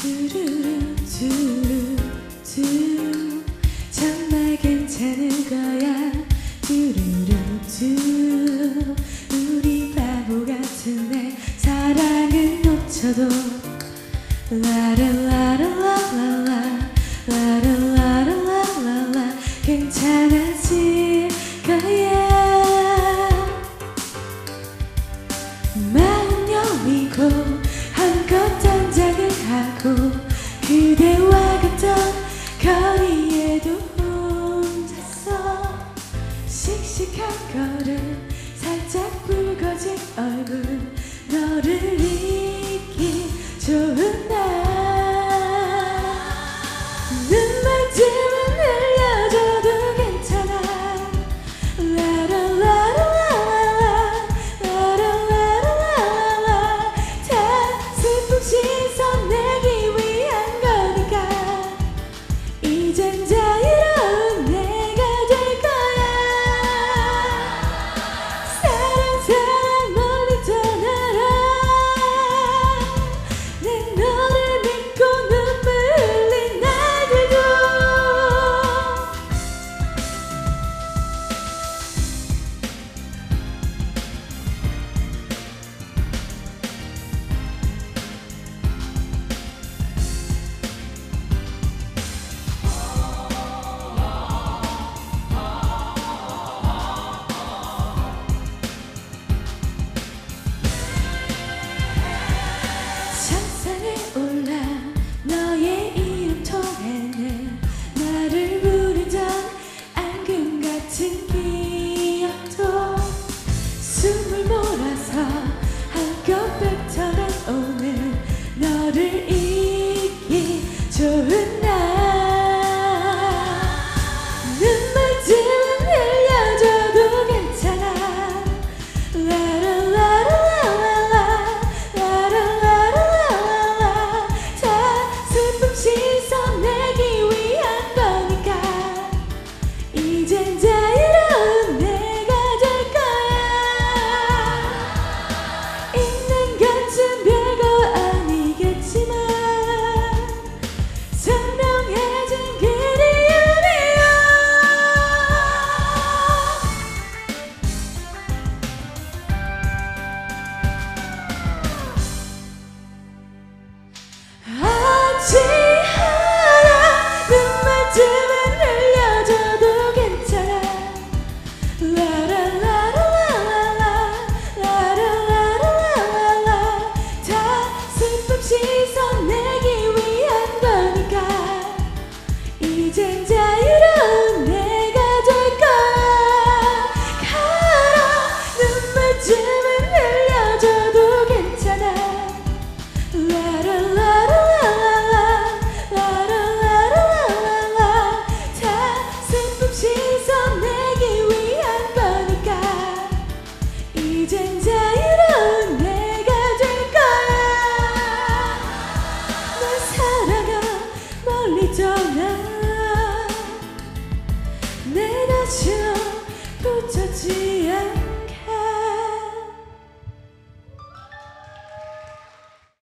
두루루 두루두 정말 괜찮을 거야 두루루 두 우리 바보 같은 내 사랑을 놓쳐도 라라라라라라라 씩씩한 걸음 살짝 붉어진 얼굴 너를 잊기 좋은